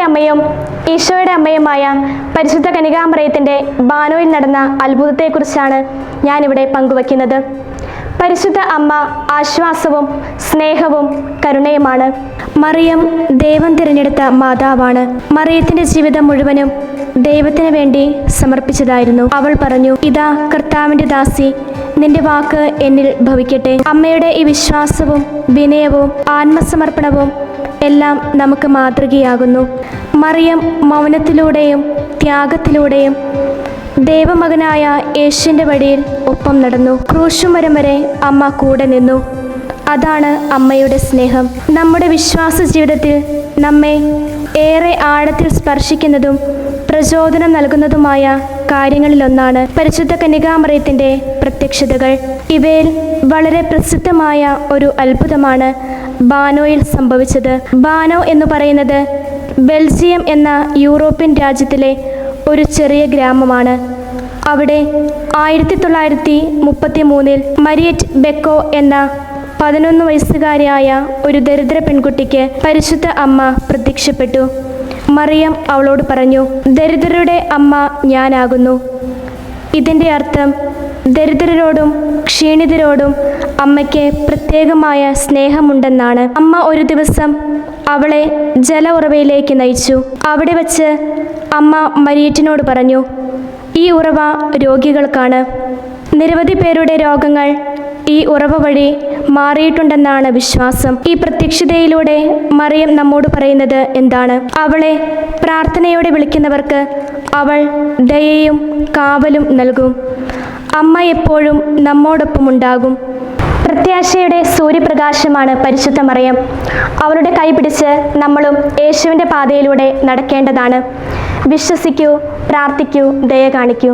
അമ്മയും ഈശോയുടെ അമ്മയുമായ പരിശുദ്ധ കനികാമറയത്തിന്റെ ബാനോയിൽ നടന്ന അത്ഭുതത്തെക്കുറിച്ചാണ് ഞാനിവിടെ പങ്കുവയ്ക്കുന്നത്. പരിശുദ്ധ അമ്മ ആശ്വാസവും സ്നേഹവും കരുണയുമാണ്. മറിയം ദൈവം തിരഞ്ഞെടുത്ത മാതാവാണ്. മറിയത്തിന്റെ ജീവിതം മുഴുവനും ദൈവത്തിന് വേണ്ടി സമർപ്പിച്ചതായിരുന്നു. അവൾ പറഞ്ഞു ഇതാ കർത്താവിന്റെ ദാസി നിന്റെ വാക്ക് എന്നിൽ ഭവിക്കട്ടെ. അമ്മയുടെ ഈ വിശ്വാസവും വിനയവും ആത്മസമർപ്പണവും എല്ലാം നമുക്ക് മാതൃകയാകുന്നു. മറിയം മൗനത്തിലൂടെയും ത്യാഗത്തിലൂടെയും ദേവമകനായ യേശുവിന്റെ വഴിയിൽ ഒപ്പം നടന്നു. ക്രൂശും വരം വരെ അമ്മ കൂടെ നിന്നു. അതാണ് അമ്മയുടെ സ്നേഹം. നമ്മുടെ വിശ്വാസ ജീവിതത്തിൽ നമ്മെ ഏറെ ആഴത്തിൽ സ്പർശിക്കുന്നതും പ്രചോദനം നൽകുന്നതുമായ കാര്യങ്ങളിലൊന്നാണ് പരിശുദ്ധ കന്യകാമറിയത്തിന്റെ പ്രത്യക്ഷതകൾ. ഇവയിൽ വളരെ പ്രസിദ്ധമായ ഒരു അത്ഭുതമാണ് ബാനോയിൽ സംഭവിച്ചത്. ബാനോ എന്ന് പറയുന്നത് ബെൽജിയം എന്ന യൂറോപ്യൻ രാജ്യത്തിലെ ഒരു ചെറിയ ഗ്രാമമാണ്. അവിടെ ആയിരത്തി തൊള്ളായിരത്തി മുപ്പത്തി മൂന്നിൽ മരിയറ്റ് ബെക്കോ എന്ന പതിനൊന്ന് വയസ്സുകാരിയായ ഒരു ദരിദ്ര പെൺകുട്ടിക്ക് പരിശുദ്ധ അമ്മ പ്രത്യക്ഷപ്പെട്ടു. മറിയം അവളോട് പറഞ്ഞു ദരിദ്രരുടെ അമ്മ ഞാനാകുന്നു. ഇതിന്റെ അർത്ഥം ദരിദ്രരോടും ക്ഷീണിതരോടും അമ്മയ്ക്ക് പ്രത്യേകമായ സ്നേഹമുണ്ടെന്നാണ്. അമ്മ ഒരു ദിവസം അവളെ ജല ഉറവയിലേക്ക് നയിച്ചു. അവിടെ വച്ച് അമ്മ മരിയറ്റിനോട് പറഞ്ഞു ഈ ഉറവ രോഗികൾക്കാണ്. നിരവധി പേരുടെ രോഗങ്ങൾ ഈ ഉറവ വഴി മാറിയിട്ടുണ്ടെന്നാണ് വിശ്വാസം. ഈ പ്രത്യക്ഷതയിലൂടെ മറിയം നമ്മോട് പറയുന്നത് എന്താണ്? അവളെ പ്രാർത്ഥനയോടെ വിളിക്കുന്നവർക്ക് അവൾ ദയയും കാവലും നൽകും. അമ്മ എപ്പോഴും നമ്മോടൊപ്പം ഉണ്ടാകും പ്രത്യാശയുടെ സൂര്യപ്രകാശമാണ് പരിശുദ്ധ മറിയം. അവളുടെ കൈപിടിച്ച് നമ്മളും യേശുവിന്റെ പാതയിലൂടെ നടക്കേണ്ടതാണ്. വിശ്വസിക്കൂ പ്രാർത്ഥിക്കൂ ദയ കാണിക്കൂ.